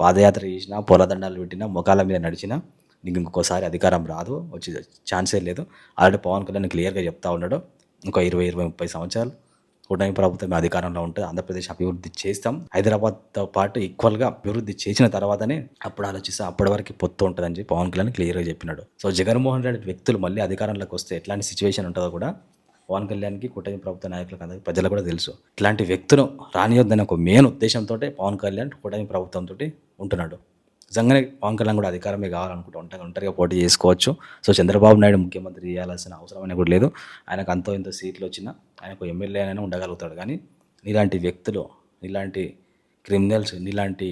పాదయాత్ర చేసినా పొలదండాలు పెట్టినా ముఖాల మీద నడిచినా నీకు ఇంకొకసారి అధికారం రాదు వచ్చే ఛాన్సే లేదు. ఆల్రెడీ పవన్ కళ్యాణ్ క్లియర్గా చెప్తా ఉన్నాడు ఇంకో ఇరవై ఇరవై ముప్పై సంవత్సరాలు కూటమి ప్రభుత్వం అధికారంలో ఉంటుంది ఆంధ్రప్రదేశ్ అభివృద్ధి చేస్తాం. హైదరాబాద్తో పాటు ఈక్వల్గా అభివృద్ధి చేసిన తర్వాతనే అప్పుడు ఆలోచిస్తాం అప్పటి వరకు పొత్తు ఉంటుందని చెప్పి పవన్ కళ్యాణ్ క్లియర్గా చెప్పినాడు. సో జగన్మోహన్ రెడ్డి వ్యక్తులు మళ్ళీ అధికారంలోకి వస్తే ఎట్లాంటి సిచ్యువేషన్ ఉంటుందో కూడా పవన్ కళ్యాణ్కి కూటమి ప్రభుత్వ నాయకులకు అందరికీ ప్రజలకు కూడా తెలుసు. ఇట్లాంటి వ్యక్తులు రానియొద్దని ఒక మెయిన్ ఉద్దేశంతో పవన్ కళ్యాణ్ కూటమి ప్రభుత్వంతో ఉంటున్నాడు. నిజంగానే పవన్ కళ్యాణ్ కూడా అధికారమే కావాలనుకుంటే ఒంటరి ఒంటరిగా పోటీ చేసుకోవచ్చు. సో చంద్రబాబు నాయుడు ముఖ్యమంత్రి చేయాల్సిన అవసరం అనేది కూడా లేదు. ఆయనకు అంతో ఇంత సీట్లు వచ్చినా ఆయనకు ఎమ్మెల్యే అయినా ఉండగలుగుతాడు. కానీ నీలాంటి వ్యక్తులు నీలాంటి క్రిమినల్స్ నీలాంటి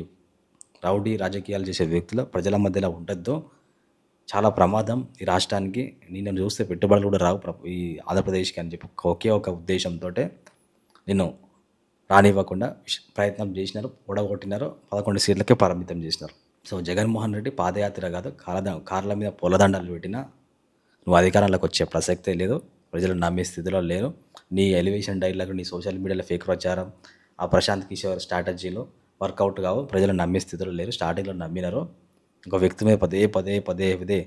రౌడీ రాజకీయాలు చేసే వ్యక్తులు ప్రజల మధ్యలో ఉండొద్దు. చాలా ప్రమాదం ఈ రాష్ట్రానికి. నేను చూస్తే పెట్టుబడులు కూడా రావు ఈ ఆంధ్రప్రదేశ్కి అని చెప్పి ఒకే ఒక ఉద్దేశంతో నేను రానివ్వకుండా ప్రయత్నం చేసినారు ఓడగొట్టినారు పదకొండు సీట్లకే పరిమితం చేసినారు. సో జగన్మోహన్ రెడ్డి పాదయాత్ర కాదు కారద కార్ల మీద పొలదండాలు పెట్టినా నువ్వు అధికారంలోకి వచ్చే ప్రసక్తే లేదు ప్రజలు నమ్మే స్థితిలో లేరు. నీ ఎలివేషన్ డైలాగ్ నీ సోషల్ మీడియాలో ఫేక్ ప్రచారం ఆ ప్రశాంత్ కిషోర్ స్ట్రాటజీలో వర్కౌట్ కావు ప్రజలు నమ్మే స్థితిలో లేరు స్టార్టింగ్లో నమ్మినారు. ఇంకో వ్యక్తి మీద పదే పదే పదే పదే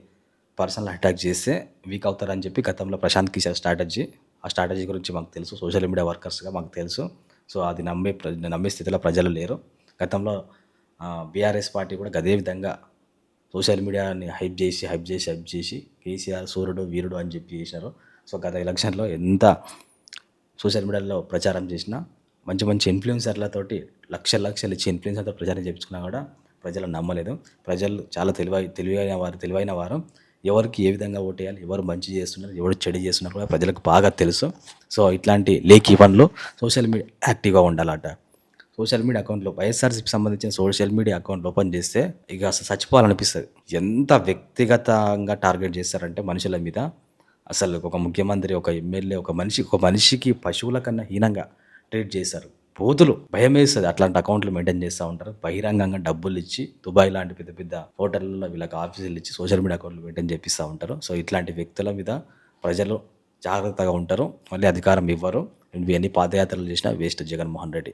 పర్సనల్ అటాక్ చేస్తే వీక్ అవుతారని చెప్పి గతంలో ప్రశాంత్ కిషోర్ స్ట్రాటజీ ఆ స్ట్రాటజీ గురించి మాకు తెలుసు సోషల్ మీడియా వర్కర్స్గా మాకు తెలుసు. సో అది నమ్మే నమ్మే స్థితిలో ప్రజలు లేరు. గతంలో బీఆర్ఎస్ పార్టీ కూడా అదే విధంగా సోషల్ మీడియాని హైప్ చేసి హైప్ చేసి హైప్ చేసి కేసీఆర్ సూర్యుడు వీరుడు అని చెప్పి చేసినారు. సో గత ఎలక్షన్లో ఎంత సోషల్ మీడియాలో ప్రచారం చేసినా మంచి మంచి ఇన్ఫ్లుయెన్సర్లతోటి లక్షల లక్షలు ఇచ్చి ఇన్ఫ్లుయెన్సర్తో ప్రచారం చేయించుకున్నా కూడా ప్రజలు నమ్మలేదు. ప్రజలు చాలా తెలివై తెలివైన వారు తెలివైన వారు. ఎవరికి ఏ విధంగా ఓటేయాలి ఎవరు మంచి చేస్తున్నారు ఎవరు చెడు చేస్తున్నారు కూడా ప్రజలకు బాగా తెలుసు. సో ఇట్లాంటి లేఖీ పనులు సోషల్ మీడియా యాక్టివ్గా ఉండాలట. సోషల్ మీడియా అకౌంట్లో వైఎస్ఆర్సీకి సంబంధించిన సోషల్ మీడియా అకౌంట్ ఓపెన్ చేస్తే ఇక అసలు చచ్చిపోవాలనిపిస్తుంది. ఎంత వ్యక్తిగతంగా టార్గెట్ చేస్తారంటే మనుషుల మీద. అసలు ఒక ముఖ్యమంత్రి ఒక ఎమ్మెల్యే ఒక మనిషి ఒక మనిషికి పశువుల కన్నా హీనంగా ట్రీట్ చేశారు. బూతులు భయం వేస్తుంది అట్లాంటి అకౌంట్లు మెయింటైన్ చేస్తూ ఉంటారు. బహిరంగంగా డబ్బులు ఇచ్చి దుబాయ్ లాంటి పెద్ద పెద్ద హోటల్లో వీళ్ళకి ఆఫీసులు ఇచ్చి సోషల్ మీడియా అకౌంట్లు మెయింటైన్ చేపిస్తూ ఉంటారు. సో ఇట్లాంటి వ్యక్తుల మీద ప్రజలు జాగ్రత్తగా ఉంటారు. మళ్ళీ అధికారం ఇవ్వరు. ఇవన్నీ ఎన్ని పాదయాత్రలు చేసినా వేస్ట్ జగన్మోహన్ రెడ్డి.